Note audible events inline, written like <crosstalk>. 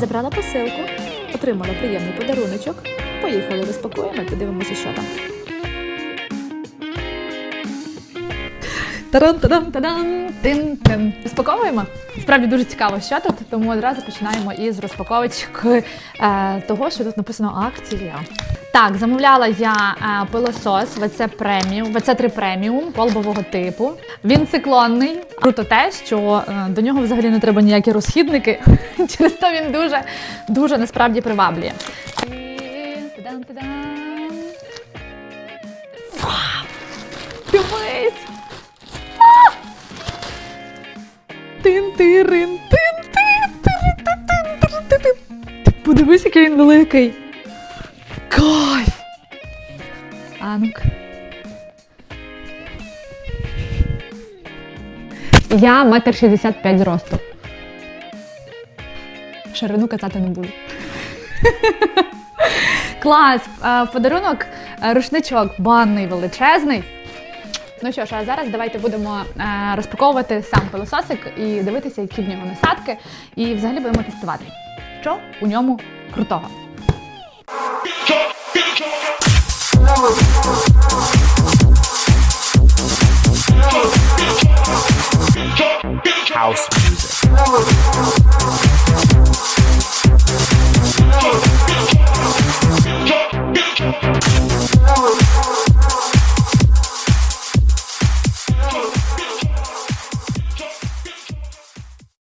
Забрала посилку, отримала приємний подаруночок. Поїхали, розпакуємо і подивимося, що там. Таран-таран-таран, тин-тин. Розпаковуємо. Справді дуже цікаво, що тут, тому одразу починаємо із розпаковочки е, того, що тут написано акція. Так, замовляла я е, пилосос VC Premium, VC3 Premium колбового типу. Він циклонний. Круто те, що е, до нього взагалі не треба ніякі розхідники. <laughs> Через то він дуже, дуже насправді приваблює. Дивись! Тин-тирин, тин-тин-тирин-тин-тин-тин. Ти Подивись, який він великий. Кайф! А ну-ка. Я метр шістдесят п'ять зросту. Ширину казати не буду. <laughs> Клас! В подарунок е, рушничок банний величезний. Ну що ж, а зараз давайте будемо е, розпаковувати сам пилососик і дивитися, які в нього насадки, і взагалі будемо тестувати, що у ньому крутого. House music.